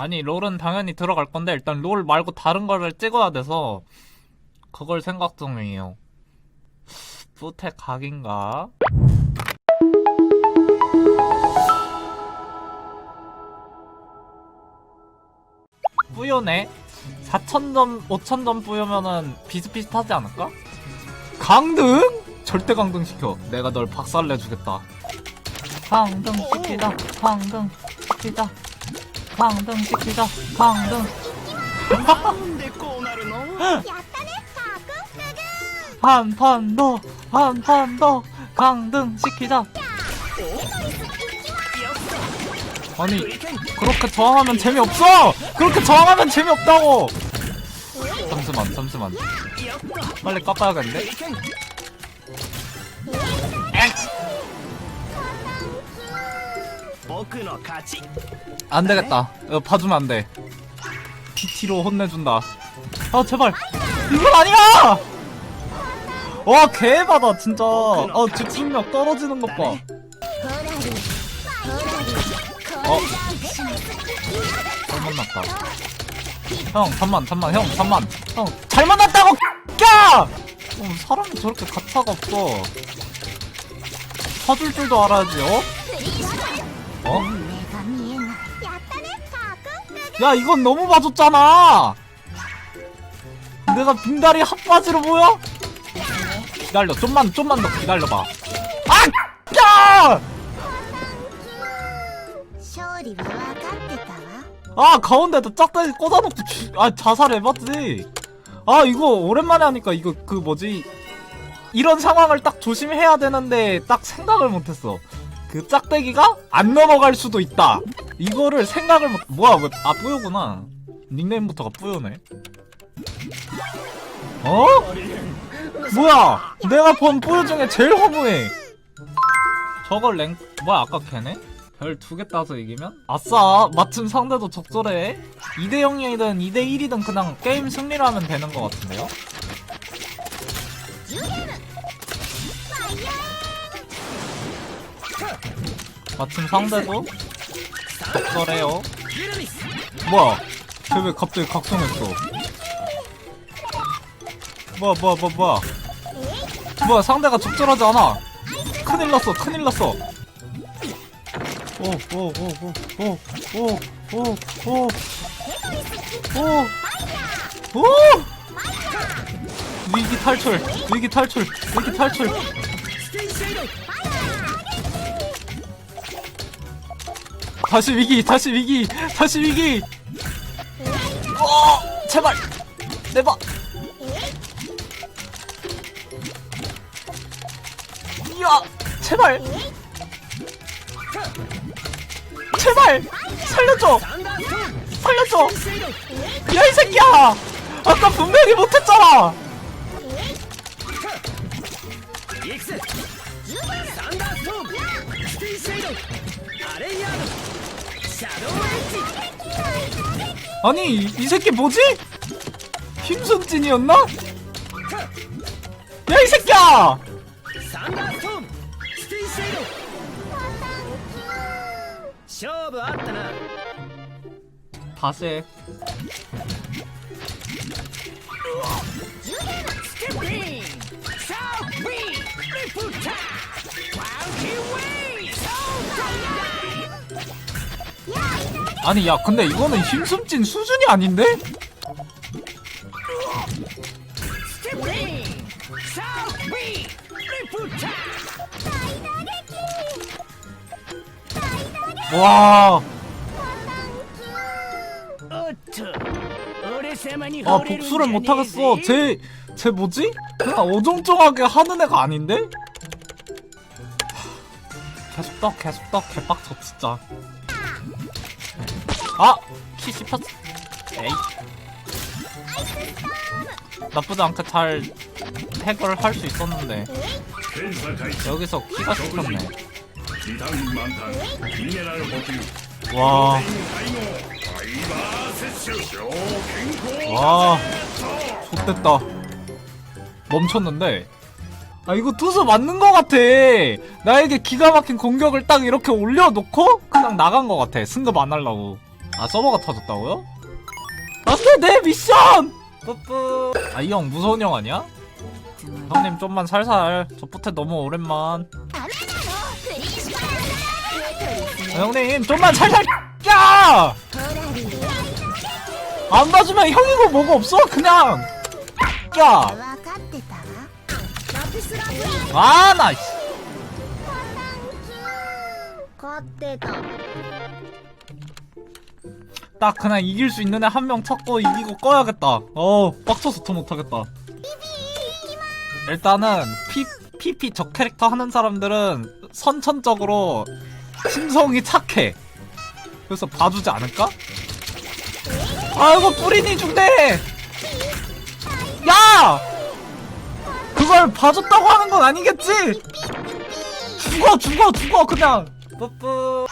아니 롤은 당연히 들어갈 건데 일단 롤 말고 다른 거를 찍어야 돼서 그걸 생각 중이에요. 뿌테 각인가? 뿌요네? 4,000점, 5,000점 뿌요면은 비슷비슷하지 않을까? 강등? 절대 강등 시켜. 내가 널 박살내주겠다. 강등 시키자, 강등 시키자, 강등 시키자, 강등. なんでこうなるの 한 판 더, 한 판 더, 강등 시키자. 아니, 그렇게 저항하면 재미없어! 그렇게 저항하면 재미없다고! 잠시만, 잠시만. 빨리 깎아야겠는데? 僕の 안 되겠다. 이거 봐주면 안 돼. PT로 혼내준다. 아, 제발! 이건 아니야! 와, 개바다, 진짜. 아, 집중력 떨어지는 것 봐. 어? 잘 만났다. 형, 잠만, 잠만, 형, 잠만. 형, 잘 만났다고! 야! 어, 사람이 저렇게 가차가 없어. 사줄 줄도 알아야지, 어? 어? 야 이건 너무 봐줬잖아 내가 빈다리 핫바지로 보여? 기다려 좀만 좀만 더 기다려봐 아! 야! 아 가운데다 짝다리 꽂아놓고 주... 아 자살해봤지 아 이거 오랜만에 하니까 이거 그 뭐지 이런 상황을 딱 조심해야 되는데 딱 생각을 못했어 그 짝대기가 안 넘어갈 수도 있다 이거를 생각을 못 뭐야 왜, 아 뿌요구나 닉네임부터가 뿌요네 어? 뭐야 내가 본 뿌요 중에 제일 허무해 저걸 랭 뭐야 아까 걔네? 별 두 개 따서 이기면? 아싸! 마침 상대도 적절해. 2대0이든 2대1이든 그냥 게임 승리를 하면 되는 것 같은데요? 마침 상대도 적절해요. 뭐야? 쟤왜 갑자기 각성했어? 뭐야, 뭐야, 뭐야, 뭐야. 뭐야, 상대가 적절하지 않아. 큰일 났어, 큰일 났어. 오, 오, 오, 오, 오, 오, 오, 오, 오, 오! 위기 탈출, 위기 탈출, 위기 탈출. 다시 위기, 다시 위기, 다시 위기. 어, 제발, 내봐. 이야, 제발. 제발 살려줘. 살려줘. 야 이 새끼야. 아까 분명히 못했잖아 아니 이, 새끼 뭐지? 힘손진이었나? 야 이 새끼야! 아, 다세 아니 야 근데 이거는 힘숨진 수준이 아닌데? 와. 아 복수를 못하겠어. 쟤, 쟤 뭐지? 그냥 어정쩡하게 하는 애가 아닌데? 계속 떡, 계속 떡, 개빡쳐 진짜. 아! 키 씹혔어 에이 나쁘지 않게 잘 해결을 할 수 있었는데 여기서 키가 씹혔네 와. 와. 좋됐다 멈췄는데. 아, 이거 투수 맞는 것 같아. 나에게 기가 막힌 공격을 딱 이렇게 올려놓고 그냥 나간 것 같아. 승급 안 하려고. 아 서버가 터졌다고요? 안돼 내 미션! 뿌뿌 아이 형 무서운 형 아니야? 형님 좀만 살살 저 뿌테 너무 오랜만 ダメなのプリンシパラ 아, 형님 좀만 살살 야! トラリル 안 봐주면 형이고 뭐가 없어 그냥 야! 分かってたわ 아 나 씨. 勝ってた 딱 그냥 이길 수 있는 애 한 명 찾고 이기고 꺼야겠다. 어, 빡쳐서 더 못하겠다. 일단은 P, PP 저 캐릭터 하는 사람들은 선천적으로 심성이 착해. 그래서 봐주지 않을까? 아이고 뿌리니 중대! 야! 그걸 봐줬다고 하는 건 아니겠지? 죽어 죽어 죽어 그냥 뿌뿌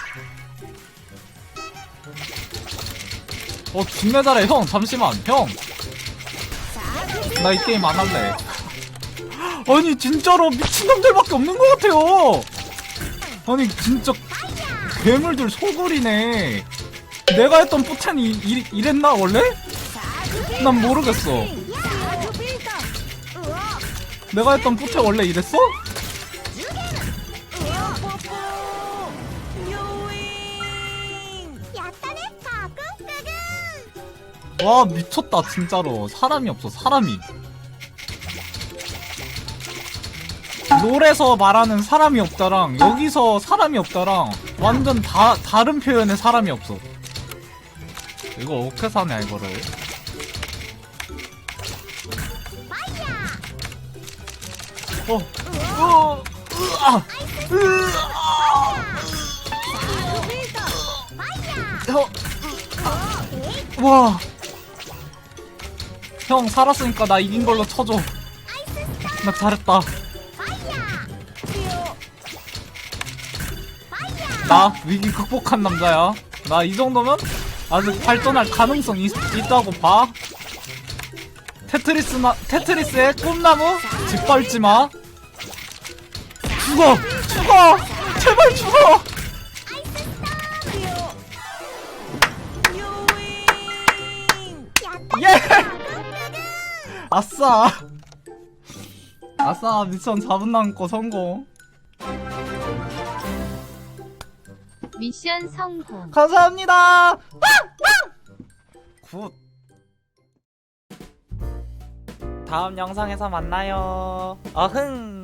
어 금메달에 형 잠시만 형. 나 이 게임 안 할래. 아니 진짜로 미친놈들밖에 없는 것 같아요. 아니 진짜 괴물들 소굴이네. 내가 했던 포텐이 이, 이랬나 원래? 난 모르겠어. 내가 했던 포텐 원래 이랬어? 와 미쳤다 진짜로. 사람이 없어 사람이. 롤에서 말하는 사람이 없다랑 여기서 사람이 없다랑 완전 다 다른 표현의 사람이 없어. 이거 어떻게 사냐 이거를? 어, 어, 으아, 으아, 형, 와, 형 살았으니까 나 이긴 걸로 쳐줘. 나 잘했다. 나 위기 극복한 남자야. 나 이 정도면 아직 발전할 가능성 있, 있다고 봐. 테트리스나 테트리스의 꿈나무 짓밟지 마. 죽어, 죽어, 제발 죽어. 아싸! 아싸, 미션 4분 남고 성공. 미션 성공. 감사합니다! 굿. 다음 영상에서 만나요. 어흥!